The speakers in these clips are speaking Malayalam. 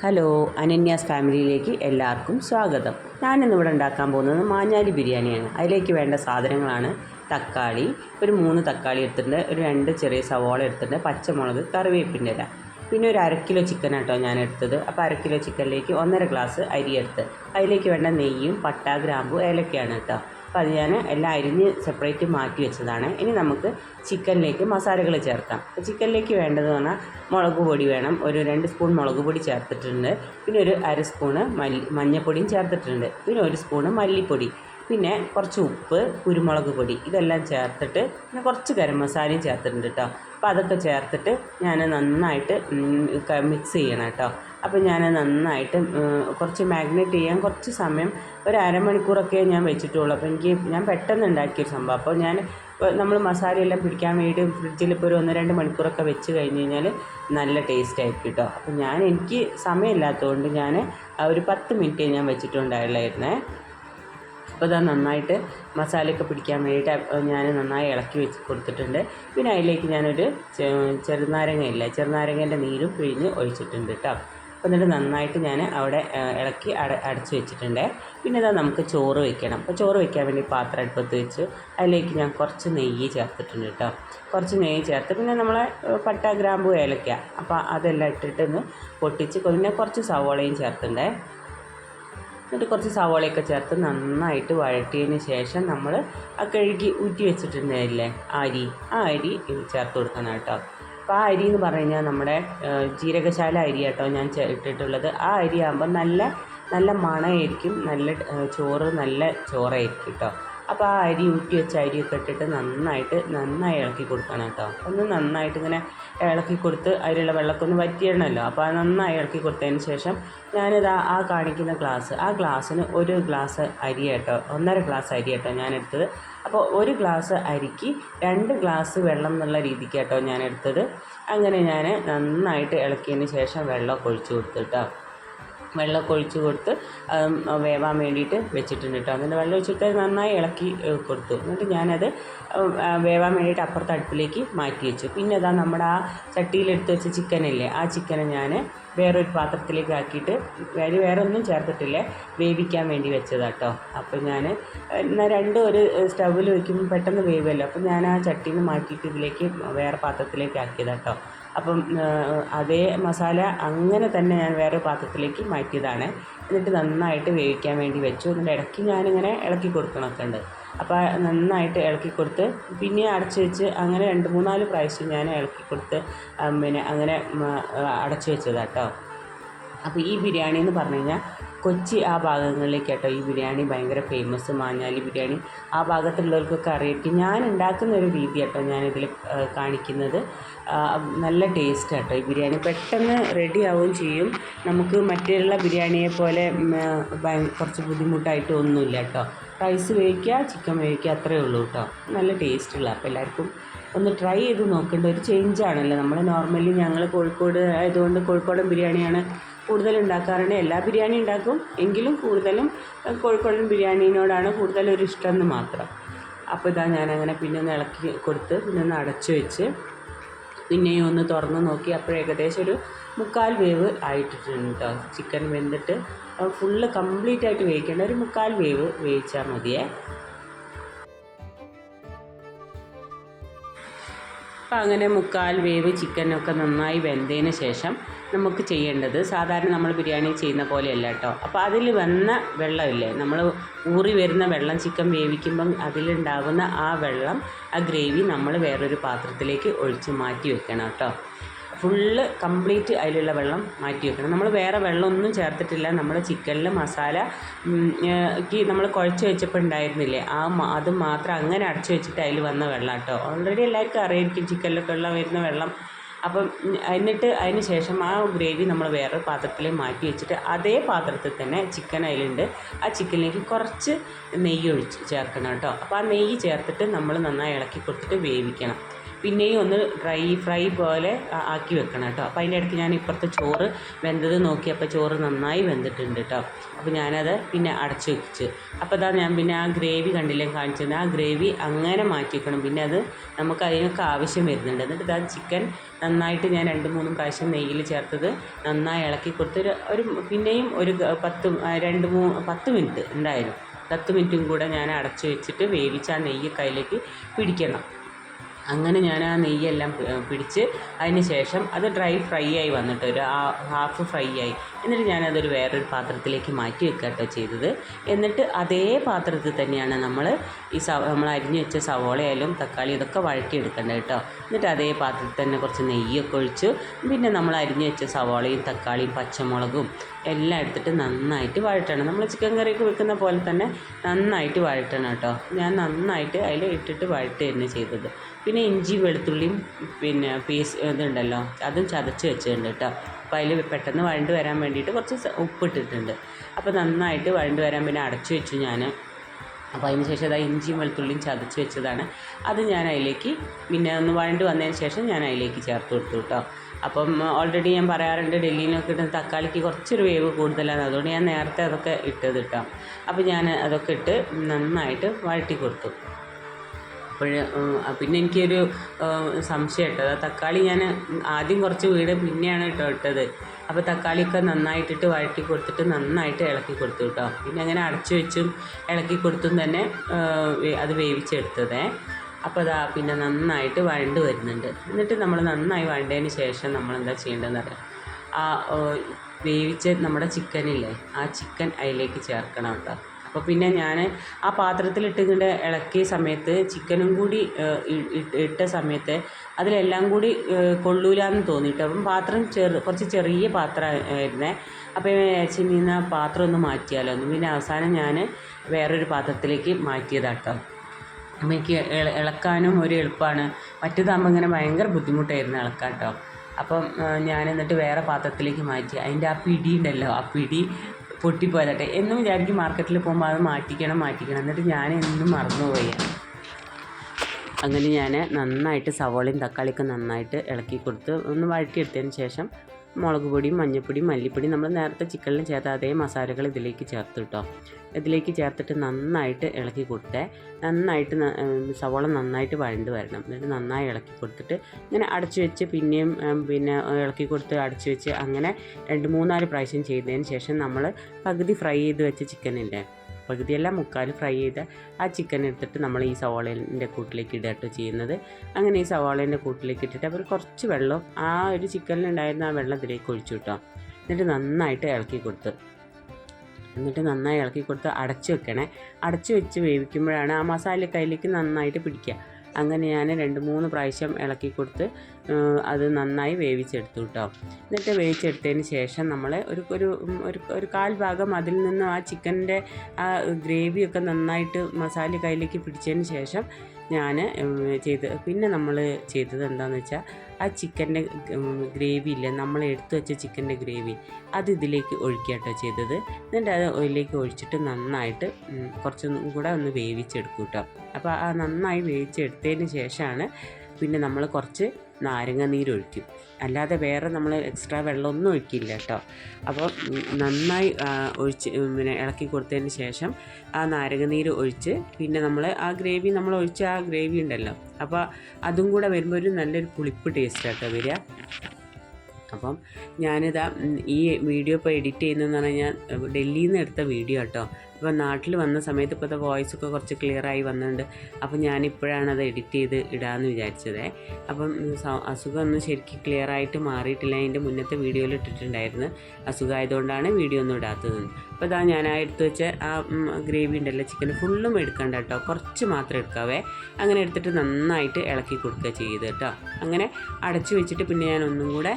ഹലോ അനന്യാസ് ഫാമിലിയിലേക്ക് എല്ലാവർക്കും സ്വാഗതം. ഞാനിന്നിവിടെ ഉണ്ടാക്കാൻ പോകുന്നത് മാഞ്ഞാലി ബിരിയാണിയാണ്. അതിലേക്ക് വേണ്ട സാധനങ്ങളാണ് തക്കാളി ഒരു മൂന്ന് തക്കാളി എടുത്തിട്ടുണ്ട് ഒരു രണ്ട് ചെറിയ സവോള എടുത്തിട്ടുണ്ട് പച്ചമുളക് കറിവേപ്പിന്റെ ഇല. പിന്നെ ഒരു അര കിലോ ചിക്കൻ കേട്ടോ ഞാൻ എടുത്തത് അപ്പോൾ അര കിലോ ചിക്കനിലേക്ക് ഒന്നര ഗ്ലാസ് അരി എടുത്ത്. അതിലേക്ക് വേണ്ട നെയ്യും പട്ട ഗ്രാമ്പു ഏലക്കയാണ് കേട്ടോ. അപ്പോൾ അത് ഞാൻ എല്ലാം അരിഞ്ഞ് സെപ്പറേറ്റ് മാറ്റി വെച്ചതാണ്. ഇനി നമുക്ക് ചിക്കനിലേക്ക് മസാലകൾ ചേർക്കാം. ചിക്കനിലേക്ക് വേണ്ടതെന്ന് പറഞ്ഞാൽ മുളക് പൊടി വേണം. ഒരു രണ്ട് സ്പൂൺ മുളക് പൊടി ചേർത്തിട്ടുണ്ട്. പിന്നെ ഒരു അര സ്പൂണ് മല്ലി മഞ്ഞൾപ്പൊടിയും ചേർത്തിട്ടുണ്ട്. പിന്നെ ഒരു സ്പൂണ് മല്ലിപ്പൊടി. പിന്നെ കുറച്ച് ഉപ്പ് കുരുമുളക് പൊടി ഇതെല്ലാം ചേർത്തിട്ട് പിന്നെ കുറച്ച് ഗരം മസാലയും ചേർത്തിട്ടുണ്ട് കേട്ടോ അപ്പോൾ അതൊക്കെ ചേർത്തിട്ട് ഞാൻ നന്നായിട്ട് മിക്സ് ചെയ്യണം കേട്ടോ അപ്പോൾ ഞാൻ നന്നായിട്ട് കുറച്ച് മാഗ്നേറ്റ് ചെയ്യാൻ കുറച്ച് സമയം ഒരു അരമണിക്കൂറൊക്കെ ഞാൻ വെച്ചിട്ടുള്ളൂ. അപ്പോൾ എനിക്ക് ഞാൻ പെട്ടെന്ന് ഉണ്ടാക്കിയൊരു സംഭവം. അപ്പോൾ ഞാൻ നമ്മൾ മസാലയെല്ലാം പിടിക്കാൻ വേണ്ടി ഫ്രിഡ്ജിൽ ഇപ്പോൾ ഒരു ഒന്ന് രണ്ട് മണിക്കൂറൊക്കെ വെച്ച് കഴിഞ്ഞ് കഴിഞ്ഞാൽ നല്ല ടേസ്റ്റ് ആയിരിക്കും കേട്ടോ അപ്പോൾ ഞാൻ എനിക്ക് സമയമില്ലാത്തതുകൊണ്ട് ഞാൻ ഒരു പത്ത് മിനിറ്റ് ഞാൻ വെച്ചിട്ടുണ്ടായിരുന്നേ. അപ്പോൾ ഇതാ നന്നായിട്ട് മസാലയൊക്കെ പിടിക്കാൻ വേണ്ടിയിട്ട് ഞാൻ നന്നായി ഇളക്കി വെച്ച് കൊടുത്തിട്ടുണ്ട്. പിന്നെ അതിലേക്ക് ഞാനൊരു ചെറുനാരങ്ങ ഇല്ല ചെറുനാരങ്ങേന്റെ നീരും പിഴിഞ്ഞ് ഒഴിച്ചിട്ടുണ്ട് കേട്ടോ എന്നിട്ട് നന്നായിട്ട് ഞാൻ അവിടെ ഇളക്കി അട അടച്ച് വെച്ചിട്ടുണ്ട്. പിന്നെ ഇതാ നമുക്ക് ചോറ് വെക്കണം. അപ്പോൾ ചോറ് വെക്കാൻ വേണ്ടി പാത്രം അടുപ്പത്ത് വെച്ച് അതിലേക്ക് ഞാൻ കുറച്ച് നെയ്യ് ചേർത്തിട്ടുണ്ട് കേട്ടോ കുറച്ച് നെയ്യ് ചേർത്ത് പിന്നെ നമ്മളെ പട്ട ഗ്രാമ്പു ഏലക്ക. അപ്പോൾ അതെല്ലാം ഇട്ടിട്ടൊന്ന് പൊട്ടിച്ച് പിന്നെ കുറച്ച് സവോളയും ചേർത്തിട്ടുണ്ടേ എന്നിട്ട് കുറച്ച് സവോളയൊക്കെ ചേർത്ത് നന്നായിട്ട് വഴറ്റിയതിന് ശേഷം നമ്മൾ ആ കഴുകി ഊറ്റി വെച്ചിട്ടുണ്ടായില്ലേ? അരി. ആ അരി ചേർത്ത് കൊടുക്കണം കേട്ടോ. അപ്പോൾ ആ അരി എന്ന് പറഞ്ഞു കഴിഞ്ഞാൽ നമ്മുടെ ജീരകശാല അരി കേട്ടോ ഞാൻ ഇട്ടിട്ടുള്ളത്. ആ അരി ആകുമ്പോൾ നല്ല നല്ല മണമായിരിക്കും. നല്ല ചോറ് നല്ല ചോറായിരിക്കും കേട്ടോ. അപ്പോൾ ആ അരി ഊറ്റി വെച്ച അരിയൊക്കെ ഇട്ടിട്ട് നന്നായിട്ട് നന്നായി ഇളക്കി കൊടുക്കണം കേട്ടോ. ഒന്ന് നന്നായിട്ട് ഇങ്ങനെ ഇളക്കി കൊടുത്ത് അതിലുള്ള വെള്ളമൊക്കെ ഒന്ന് വറ്റിയിടണമല്ലോ അപ്പോൾ നന്നായി ഇളക്കി കൊടുത്തതിന് ശേഷം ഞാനിത് ആ കാണിക്കുന്ന ഗ്ലാസ് ആ ഗ്ലാസ്സിന് ഒരു ഗ്ലാസ് അരി കേട്ടോ ഒന്നര ഗ്ലാസ് അരി കേട്ടോ ഞാൻ എടുത്തത് അപ്പോൾ ഒരു ഗ്ലാസ് അരിക്ക് രണ്ട് ഗ്ലാസ് വെള്ളം എന്നുള്ള രീതിക്ക് കേട്ടോ ഞാൻ എടുത്തത് അങ്ങനെ ഞാൻ നന്നായിട്ട് ഇളക്കിയതിന് ശേഷം വെള്ളമൊക്കെ ഒഴിച്ച് കൊടുത്തു കേട്ടോ. വെള്ളമൊക്കെ ഒഴിച്ച് കൊടുത്ത് വേവാൻ വേണ്ടിയിട്ട് വെച്ചിട്ടുണ്ട് കേട്ടോ. എന്നിട്ട് വെള്ളം ഒഴിച്ചിട്ട് നന്നായി ഇളക്കി കൊടുത്തു. എന്നിട്ട് ഞാനത് വേവാൻ വേണ്ടിയിട്ട് അപ്പുറത്തെ അടുപ്പിലേക്ക് മാറ്റി വെച്ചു. പിന്നെ അതാ നമ്മുടെ ആ ചട്ടിയിലെടുത്ത് വെച്ച ചിക്കനില്ലേ ആ ചിക്കനെ ഞാൻ വേറൊരു പാത്രത്തിലേക്ക് ആക്കിയിട്ട് അതിൽ വേറെ ഒന്നും ചേർത്തിട്ടില്ല. വേവിക്കാൻ വേണ്ടി വെച്ചതാട്ടോ അപ്പോൾ ഞാൻ എന്നാൽ രണ്ടും ഒരു സ്റ്റൗവിൽ വയ്ക്കുമ്പോൾ പെട്ടെന്ന് വേവുമല്ലോ അപ്പോൾ ഞാൻ ആ ചട്ടിയിൽ നിന്ന് മാറ്റിയിട്ട് ഇതിലേക്ക് വേറെ പാത്രത്തിലേക്ക് ആക്കിയതാട്ടോ അപ്പം അതേ മസാല അങ്ങനെ തന്നെ ഞാൻ വേറെ പാത്രത്തിലേക്ക് മാറ്റിയതാണ്. എന്നിട്ട് നന്നായിട്ട് വേവിക്കാൻ വേണ്ടി വെച്ചു. എന്നിട്ട് ഇടയ്ക്ക് ഞാനിങ്ങനെ ഇളക്കി കൊടുക്കണമൊക്കെ ഉണ്ട്. അപ്പോൾ നന്നായിട്ട് ഇളക്കി കൊടുത്ത് പിന്നെ അടച്ച് വെച്ച് അങ്ങനെ രണ്ട് മൂന്നാൽ പ്രാവശ്യം ഞാൻ ഇളക്കി കൊടുത്ത് പിന്നെ അങ്ങനെ അടച്ച് വെച്ചതാണ് കേട്ടോ അപ്പോൾ ഈ ബിരിയാണി എന്ന് പറഞ്ഞു കഴിഞ്ഞാൽ കൊച്ചി ആ ഭാഗങ്ങളിലേക്ക് കേട്ടോ ഈ ബിരിയാണി ഭയങ്കര ഫേമസ് മാഞ്ഞാലി ബിരിയാണി. ആ ഭാഗത്തുള്ളവർക്കൊക്കെ അറിയാം ഞാൻ ഉണ്ടാക്കുന്ന ഒരു രീതി കേട്ടോ ഞാനിതിൽ കാണിക്കുന്നത്. നല്ല ടേസ്റ്റ് കേട്ടോ ഈ ബിരിയാണി. പെട്ടെന്ന് റെഡി ആവുകയും ചെയ്യും. നമുക്ക് മറ്റുള്ള ബിരിയാണിയെ പോലെ കുറച്ച് ബുദ്ധിമുട്ടായിട്ടൊന്നുമില്ല കേട്ടോ റൈസ് വേവിക്കുക ചിക്കൻ വേവിക്കുക അത്രയേ ഉള്ളൂ കേട്ടോ. നല്ല ടേസ്റ്റുള്ള അപ്പോൾ എല്ലാവർക്കും ഒന്ന് ട്രൈ ചെയ്ത് നോക്കേണ്ട. ഒരു ചേഞ്ച് ആണല്ലോ. നമ്മൾ നോർമലി ഞങ്ങൾ കോഴിക്കോട് ആയതുകൊണ്ട് കോഴിക്കോടൻ ബിരിയാണിയാണ് കൂടുതൽ ഉണ്ടാക്കാറുണ്ട്. എല്ലാ ബിരിയാണി ഉണ്ടാക്കും. എങ്കിലും കൂടുതലും കോഴിക്കോടൻ ബിരിയാണീനോടാണ് കൂടുതലൊരു ഇഷ്ടം എന്ന് മാത്രം. അപ്പോൾ ഇതാ ഞാനങ്ങനെ പിന്നെ ഒന്ന് ഇളക്കി കൊടുത്ത് പിന്നെ ഒന്ന് അടച്ചു വെച്ച് പിന്നെയും ഒന്ന് തുറന്ന് നോക്കി അപ്പോൾ ഏകദേശം ഒരു മുക്കാൽ വേവ് ആയിട്ടിട്ടുണ്ട് ചിക്കൻ വെന്തിട്ട്. ഫുള്ള് കംപ്ലീറ്റ് ആയിട്ട് വേവിക്കേണ്ട ഒരു മുക്കാൽ വേവ് വേവിച്ചാൽ മതിയേ. അപ്പോൾ അങ്ങനെ മുക്കാൽ വേവ് ചിക്കനൊക്കെ നന്നായി വെന്തതിന് ശേഷം നമുക്ക് ചെയ്യേണ്ടത് സാധാരണ നമ്മൾ ബിരിയാണി ചെയ്യുന്ന പോലെയല്ല കേട്ടോ. അപ്പോൾ അതിൽ വന്ന വെള്ളമില്ലേ? നമ്മൾ ഊറി വരുന്ന വെള്ളം ചിക്കൻ വേവിക്കുമ്പം അതിലുണ്ടാകുന്ന ആ വെള്ളം ആ ഗ്രേവി നമ്മൾ വേറൊരു പാത്രത്തിലേക്ക് ഒഴിച്ച് മാറ്റി വെക്കണം കേട്ടോ. ഫുള്ള് കംപ്ലീറ്റ് അതിലുള്ള വെള്ളം മാറ്റി വെക്കണം. നമ്മൾ വേറെ വെള്ളമൊന്നും ചേർത്തിട്ടില്ല. നമ്മൾ ചിക്കനിൽ മസാല നമ്മൾ കുഴച്ച് വെച്ചപ്പോൾ ഉണ്ടായിരുന്നില്ലേ? ആ അത് മാത്രം അങ്ങനെ അടച്ചു വെച്ചിട്ട് അതിൽ വന്ന വെള്ളം കേട്ടോ. ഓൾറെഡി എല്ലാവർക്കും അറിയായിരിക്കും ചിക്കനിലൊക്കെ ഉള്ള വരുന്ന വെള്ളം അപ്പം എന്നിട്ട് അതിന് ശേഷം ആ ഗ്രേവി നമ്മൾ വേറൊരു പാത്രത്തിൽ മാറ്റി വെച്ചിട്ട് അതേ പാത്രത്തിൽ തന്നെ ചിക്കൻ അതിലുണ്ട്. ആ ചിക്കനിലേക്ക് കുറച്ച് നെയ്യ് ഒഴിച്ച് ചേർക്കണം കേട്ടോ. അപ്പോൾ ആ നെയ്യ് ചേർത്തിട്ട് നമ്മൾ നന്നായി ഇളക്കി കൊടുത്തിട്ട് വേവിക്കണം. പിന്നെയും ഒന്ന് ഡ്രൈ ഫ്രൈ പോലെ ആക്കി വെക്കണം കേട്ടോ. അപ്പോൾ അതിന്റെ ഇടയ്ക്ക് ഞാൻ ഇപ്പുറത്തെ ചോറ് വെന്തത് നോക്കിയപ്പോൾ ചോറ് നന്നായി വെന്തിട്ടുണ്ട് കേട്ടോ. അപ്പോൾ ഞാനത് പിന്നെ അടച്ചു വെച്ച്. അപ്പോൾ അതാ ഞാൻ പിന്നെ ആ ഗ്രേവി കണ്ടില്ലേ കാണിച്ചത്. ആ ഗ്രേവി അങ്ങനെ മാറ്റി വെക്കണം. പിന്നെ അത് നമുക്ക് അതിനൊക്കെ ആവശ്യം വരുന്നുണ്ട്. എന്നിട്ട് ഇതാ ചിക്കൻ നന്നായിട്ട് ഞാൻ രണ്ട് മൂന്നും പ്രാവശ്യം നെയ്യിൽ ചേർത്തത് നന്നായി ഇളക്കി കൊടുത്ത് ഒരു പിന്നെയും ഒരു പത്ത് ആ, രണ്ട് മൂ പത്ത് മിനിറ്റ് ഉണ്ടായിരുന്നു പത്ത് മിനിറ്റും കൂടെ ഞാൻ അടച്ചു വെച്ചിട്ട് വേവിച്ച് ആ നെയ്യ് കയ്യിലേക്ക് പിടിക്കണം. അങ്ങനെ ഞാൻ ആ നെയ്യെല്ലാം പിടിച്ച് അതിന് ശേഷം അത് ഡ്രൈ ഫ്രൈ ആയി വന്നിട്ട് ഒരു ഹാഫ് ഫ്രൈ ആയി. എന്നിട്ട് ഞാനതൊരു വേറൊരു പാത്രത്തിലേക്ക് മാറ്റി വെക്കുക കേട്ടോ ചെയ്തത്. എന്നിട്ട് അതേ പാത്രത്തിൽ തന്നെയാണ് നമ്മൾ ഈ സവ നമ്മൾ അരിഞ്ഞു വെച്ച സവോളയായാലും തക്കാളി ഇതൊക്കെ വഴറ്റിയെടുക്കേണ്ടത് കേട്ടോ എന്നിട്ട് അതേ പാത്രത്തിൽ തന്നെ കുറച്ച് നെയ്യൊക്കെ ഒഴിച്ചു പിന്നെ നമ്മൾ അരിഞ്ഞു വെച്ച സവോളയും തക്കാളിയും പച്ചമുളകും എല്ലാം എടുത്തിട്ട് നന്നായിട്ട് വഴറ്റണം. നമ്മൾ ചിക്കൻ കറിയൊക്കെ വെക്കുന്ന പോലെ തന്നെ നന്നായിട്ട് വഴറ്റണം കേട്ടോ ഞാൻ നന്നായിട്ട് അതിൽ ഇട്ടിട്ട് വഴറ്റുകയാണ് ചെയ്തത്. പിന്നെ ഇഞ്ചി വെളുത്തുള്ളിയും പിന്നെ പീസ് ഇതുണ്ടല്ലോ അതും ചതച്ച് വെച്ചിട്ടുണ്ട് കേട്ടോ അപ്പോൾ അതിൽ പെട്ടെന്ന് വഴണ്ട് വരാൻ വേണ്ടിയിട്ട് കുറച്ച് ഉപ്പിട്ടിട്ടുണ്ട്. അപ്പോൾ നന്നായിട്ട് വഴണ്ട് വരാൻ പിന്നെ അടച്ചു വെച്ചു ഞാൻ അപ്പോൾ അതിന് ശേഷം അത് ഇഞ്ചിയും വെളുത്തുള്ളിയും ചതച്ച് വെച്ചതാണ്. അത് ഞാൻ അതിലേക്ക് പിന്നെ ഒന്ന് വഴണ്ട് വന്നതിന് ശേഷം ഞാൻ അതിലേക്ക് ചേർത്ത് കൊടുത്തു കേട്ടോ അപ്പം ഓൾറെഡി ഞാൻ പറയാറുണ്ട് ഡൽഹിയിലൊക്കെ ഇട്ട് തക്കാളിക്ക് കുറച്ചൊരു വേവ് കൂടുതലാണ്. അതുകൊണ്ട് ഞാൻ നേരത്തെ അതൊക്കെ ഇട്ടത് കേട്ടോ അപ്പോൾ ഞാൻ അതൊക്കെ ഇട്ട് നന്നായിട്ട് വഴറ്റി കൊടുത്തു. അപ്പോൾ പിന്നെ എനിക്കൊരു സംശയം ആ തക്കാളി ഞാൻ ആദ്യം കുറച്ച് വീട് പിന്നെയാണ് കേട്ടോ ഇട്ടത്. അപ്പോൾ തക്കാളിയൊക്കെ നന്നായിട്ടിട്ട് വഴറ്റി കൊടുത്തിട്ട് നന്നായിട്ട് ഇളക്കി കൊടുത്തു കേട്ടോ. പിന്നെ അങ്ങനെ അടച്ചു വെച്ചും ഇളക്കി കൊടുത്തും തന്നെ അത് വേവിച്ചെടുത്തതേ. അപ്പോൾ അതാ പിന്നെ നന്നായിട്ട് വഴണ്ട് വരുന്നുണ്ട്. എന്നിട്ട് നമ്മൾ നന്നായി വഴണ്ടതിന് ശേഷം നമ്മൾ എന്താ ചെയ്യേണ്ടതെന്ന് അറിയാം. ആ വേവിച്ച നമ്മുടെ ചിക്കനില്ലേ ആ ചിക്കൻ അതിലേക്ക് ചേർക്കണം കേട്ടോ. അപ്പോൾ പിന്നെ ഞാൻ ആ പാത്രത്തിലിട്ടിങ്ങനെ ഇളക്കിയ സമയത്ത് ചിക്കനും കൂടി ഇട്ട സമയത്ത് അതിലെല്ലാം കൂടി കൊള്ളൂലാന്ന് തോന്നിയിട്ട് അപ്പം പാത്രം ചെറു കുറച്ച് ചെറിയ പാത്രം ആയിരുന്നേ അപ്പോൾ വിചാരിച്ചു ആ പാത്രം ഒന്ന് മാറ്റിയാലോ പിന്നെ അവസാനം ഞാൻ വേറൊരു പാത്രത്തിലേക്ക് മാറ്റിയതാട്ടോ. അപ്പം എനിക്ക് ഇളക്കാനും ഒരു എളുപ്പമാണ് മറ്റേതാകുമ്പോൾ ഇങ്ങനെ ഭയങ്കര ബുദ്ധിമുട്ടായിരുന്നു ഇളക്കാൻ കേട്ടോ അപ്പം ഞാൻ എന്നിട്ട് വേറെ പാത്രത്തിലേക്ക് മാറ്റി. അതിന്റെ ആ പിടി ഉണ്ടല്ലോ ആ പിടി പൊട്ടിപ്പോയതാട്ടെ. എന്നും വിചാരിക്കും മാർക്കറ്റിൽ പോകുമ്പോൾ അത് മാറ്റിക്കണം മാറ്റിക്കണം. എന്നിട്ട് ഞാൻ എന്നും മറന്നുപോയി. അങ്ങനെ ഞാൻ നന്നായിട്ട് സവോളയും തക്കാളിയൊക്കെ നന്നായിട്ട് ഇളക്കി കൊടുത്ത് ഒന്ന് വഴറ്റിയെടുത്തതിന് ശേഷം മുളക് പൊടിയും മഞ്ഞൾപ്പൊടിയും മല്ലിപ്പൊടിയും നമ്മൾ നേരത്തെ ചിക്കനിൽ ചേർത്ത അതേ മസാലകൾ ഇതിലേക്ക് ചേർത്ത് കേട്ടോ ഇതിലേക്ക് ചേർത്തിട്ട് നന്നായിട്ട് ഇളക്കി കൊടുത്തേ. നന്നായിട്ട് സവോള നന്നായിട്ട് വഴണ്ട് വരണം. എന്നിട്ട് നന്നായി ഇളക്കി കൊടുത്തിട്ട് ഇങ്ങനെ അടച്ചു വെച്ച് പിന്നെയും പിന്നെ ഇളക്കി കൊടുത്ത് അടച്ചു വെച്ച് അങ്ങനെ രണ്ട് മൂന്നാൽ പ്രാവശ്യം ചെയ്തതിന് ശേഷം നമ്മൾ പകുതി ഫ്രൈ ചെയ്ത് വെച്ച ചിക്കനില്ലേ? പകുതിയല്ല മുക്കാൽ ഫ്രൈ ചെയ്ത ആ ചിക്കൻ എടുത്തിട്ട് നമ്മൾ ഈ സവാളേന്റെ കൂട്ടിലേക്ക് ഇടുക കേട്ടോ ചെയ്യുന്നത്. അങ്ങനെ ഈ സവാളേന്റെ കൂട്ടിലേക്ക് ഇട്ടിട്ട് അവർ കുറച്ച് വെള്ളം ആ ഒരു ചിക്കനിലുണ്ടായിരുന്ന ആ വെള്ളം ഇതിലേക്ക് ഒഴിച്ചു കിട്ടാം. എന്നിട്ട് നന്നായിട്ട് ഇളക്കി കൊടുത്ത് എന്നിട്ട് നന്നായി ഇളക്കി കൊടുത്ത് അടച്ചു വെക്കണേ. അടച്ചു വെച്ച് വേവിക്കുമ്പോഴാണ് ആ മസാല കയ്യിലേക്ക് നന്നായിട്ട് പിടിക്കുക. അങ്ങനെ ഞാൻ രണ്ട് മൂന്ന് പ്രാവശ്യം ഇളക്കി കൊടുത്ത് അത് നന്നായി വേവിച്ചെടുത്തു കേട്ടോ എന്നിട്ട് വേവിച്ചെടുത്തതിന് ശേഷം നമ്മൾ ഒരു ഒരു ഒരു കാൽ ഭാഗം അതിൽ നിന്ന് ആ ചിക്കന്റെ ആ ഗ്രേവിയൊക്കെ നന്നായിട്ട് മസാല കയ്യിലേക്ക് പിടിച്ചതിന് ശേഷം ഞാൻ ചെയ്ത് പിന്നെ നമ്മൾ ചെയ്തത് എന്താണെന്ന് വെച്ചാൽ ആ ചിക്കന്റെ ഗ്രേവി ഇല്ലേ നമ്മൾ എടുത്തു വെച്ച ചിക്കന്റെ ഗ്രേവി അത് ഇതിലേക്ക് ഒഴിക്കുക കേട്ടോ ചെയ്തത്. എന്നിട്ട് അത് ഇതിലേക്ക് ഒഴിച്ചിട്ട് നന്നായിട്ട് കുറച്ചൊന്നും കൂടെ ഒന്ന് വേവിച്ചെടുക്കും കേട്ടോ അപ്പോൾ ആ നന്നായി വേവിച്ചെടുത്തതിന് ശേഷമാണ് പിന്നെ നമ്മൾ കുറച്ച് നാരങ്ങ നീരൊഴിക്കും അല്ലാതെ വേറെ നമ്മൾ എക്സ്ട്രാ വെള്ളമൊന്നും ഒഴിക്കില്ല കേട്ടോ. അപ്പോൾ നന്നായി ഒഴിച്ച് പിന്നെ ഇളക്കി കൊടുത്തതിന് ശേഷം ആ നാരങ്ങ നീര് ഒഴിച്ച് പിന്നെ നമ്മൾ ആ ഗ്രേവി നമ്മൾ ഒഴിച്ച് ആ ഗ്രേവി ഉണ്ടല്ലോ. അപ്പോൾ അതും കൂടെ വരുമ്പോൾ ഒരു നല്ലൊരു പുളിപ്പ് ടേസ്റ്റ് കേട്ടോ വരിക. അപ്പം ഞാനിതാ ഈ വീഡിയോ ഇപ്പോൾ എഡിറ്റ് ചെയ്യുന്നതെന്ന് പറഞ്ഞാൽ ഡൽഹിയിൽ നിന്ന് എടുത്ത വീഡിയോ കേട്ടോ. അപ്പോൾ നാട്ടിൽ വന്ന സമയത്ത് ഇപ്പോഴത്തെ വോയിസ് ഒക്കെ കുറച്ച് ക്ലിയറായി വന്നിട്ടുണ്ട്. അപ്പോൾ ഞാനിപ്പോഴാണ് അത് എഡിറ്റ് ചെയ്ത് ഇടാമെന്ന് വിചാരിച്ചത്. അപ്പം അസുഖമൊന്നും ശരിക്കും ക്ലിയർ ആയിട്ട് മാറിയിട്ടില്ല. അതിന്റെ മുന്നത്തെ വീഡിയോയിൽ ഇട്ടിട്ടുണ്ടായിരുന്നു. അസുഖമായതുകൊണ്ടാണ് വീഡിയോ ഒന്നും ഇടാത്തത് അപ്പോൾ ഇതാ ഞാൻ ആ എടുത്ത് വെച്ച ആ ഗ്രേവി ഉണ്ടല്ലോ ചിക്കൻ ഫുള്ളും എടുക്കണ്ട കേട്ടോ. കുറച്ച് മാത്രം എടുക്കാവേ. അങ്ങനെ എടുത്തിട്ട് നന്നായിട്ട് ഇളക്കി കൊടുക്കുക ചെയ്ത് കേട്ടോ. അങ്ങനെ അടച്ചു വെച്ചിട്ട് പിന്നെ ഞാൻ ഒന്നും കൂടെ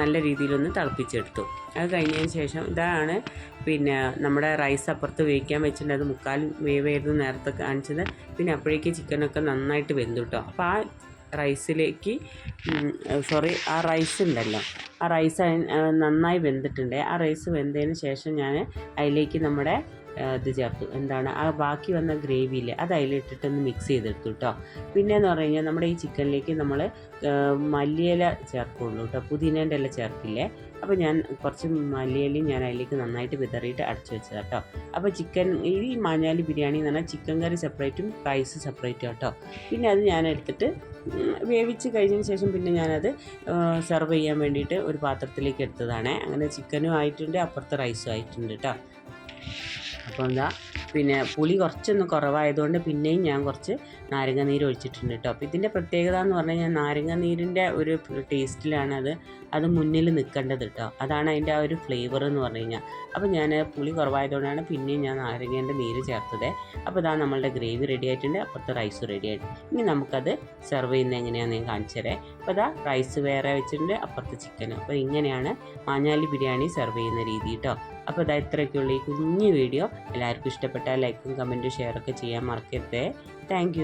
നല്ല രീതിയിലൊന്ന് തിളപ്പിച്ചെടുത്തു. അത് കഴിഞ്ഞതിന് ശേഷം ഇതാണ് പിന്നെ നമ്മുടെ റൈസ് അപ്പുറത്ത് വേവിക്കാൻ വെച്ചിട്ടുണ്ട്. അത് മുക്കാൽ വേവായിരുന്നു നേരത്തെ കാണിച്ചത്. പിന്നെ അപ്പോഴേക്ക് ചിക്കനൊക്കെ നന്നായിട്ട് വെന്തു കേട്ടോ അപ്പോൾ ആ റൈസിലേക്ക് സോറി ആ റൈസ് ഉണ്ടല്ലോ. ആ റൈസ് നന്നായി വെന്തിട്ടുണ്ട്. ആ റൈസ് വെന്തതിന് ശേഷം ഞാൻ അതിലേക്ക് നമ്മുടെ ഇത് ചേർത്തു. എന്താണ്? ആ ബാക്കി വന്ന ഗ്രേവി ഇല്ലേ അത് അതിലിട്ടിട്ടൊന്ന് മിക്സ് ചെയ്തെടുത്തു കേട്ടോ പിന്നെ എന്ന് പറഞ്ഞു കഴിഞ്ഞാൽ നമ്മുടെ ഈ ചിക്കനിലേക്ക് നമ്മൾ മല്ലിയില ചേർക്കുള്ളൂ കേട്ടോ പുതിനേന്റെ ഇല ചേർക്കില്ലേ? അപ്പോൾ ഞാൻ കുറച്ച് മല്ലിയിലയും ഞാൻ അതിലേക്ക് നന്നായിട്ട് വിതറിയിട്ട് അടച്ചു വെച്ചത് കേട്ടോ അപ്പോൾ ചിക്കൻ ഈ മാഞ്ഞാലി ബിരിയാണി എന്ന് പറഞ്ഞാൽ ചിക്കൻ കറി സെപ്പറേറ്റും റൈസ് സെപ്പറേറ്റും കേട്ടോ പിന്നെ അത് ഞാൻ എടുത്തിട്ട് വേവിച്ച് കഴിഞ്ഞതിന് ശേഷം പിന്നെ ഞാനത് സെർവ് ചെയ്യാൻ വേണ്ടിയിട്ട് ഒരു പാത്രത്തിലേക്ക് എടുത്തതാണ്. അങ്ങനെ ചിക്കനും ആയിട്ടുണ്ട് അപ്പുറത്ത് റൈസും ആയിട്ടുണ്ട് കേട്ടോ അപ്പോൾ എന്താ പിന്നെ പുളി കുറച്ചൊന്ന് കുറവായതുകൊണ്ട് പിന്നെയും ഞാൻ കുറച്ച് നാരങ്ങ നീര് ഒഴിച്ചിട്ടുണ്ട് കേട്ടോ അപ്പോൾ ഇതിന്റെ പ്രത്യേകത എന്ന് പറഞ്ഞു കഴിഞ്ഞാൽ നാരങ്ങ നീരിന്റെ ഒരു ടേസ്റ്റിലാണ് അത് അത് മുന്നിൽ നിൽക്കേണ്ടത് കേട്ടോ അതാണ് അതിന്റെ ആ ഒരു ഫ്ലേവർ എന്ന് പറഞ്ഞു കഴിഞ്ഞാൽ. അപ്പോൾ ഞാൻ പുളി കുറവായതുകൊണ്ടാണ് പിന്നെയും ഞാൻ നാരങ്ങേന്റെ നീര് ചേർത്തത്. അപ്പോൾ ഇതാ നമ്മളുടെ ഗ്രേവി റെഡി ആയിട്ടുണ്ട്. അപ്പുറത്തെ റൈസ് റെഡി ആയിട്ടുണ്ട് ഇനി നമുക്കത് സെർവ് ചെയ്യുന്നത് എങ്ങനെയാണെന്ന് ഞാൻ കാണിച്ചു തരാം. അപ്പോൾ ഇതാ റൈസ് വേറെ വെച്ചിട്ടുണ്ട് അപ്പുറത്ത് ചിക്കൻ അപ്പോൾ ഇങ്ങനെയാണ് മാഞ്ഞാലി ബിരിയാണി സെർവ് ചെയ്യുന്ന രീതി കേട്ടോ അപ്പോൾ ഇതാ ഇത്രയൊക്കെയുള്ള ഈ കുഞ്ഞു വീഡിയോ. എല്ലാവർക്കും ഇഷ്ടപ്പെട്ടാൽ ലൈക്കും കമന്റും ഷെയറൊക്കെ ചെയ്യാൻ മറക്കരുത്. താങ്ക്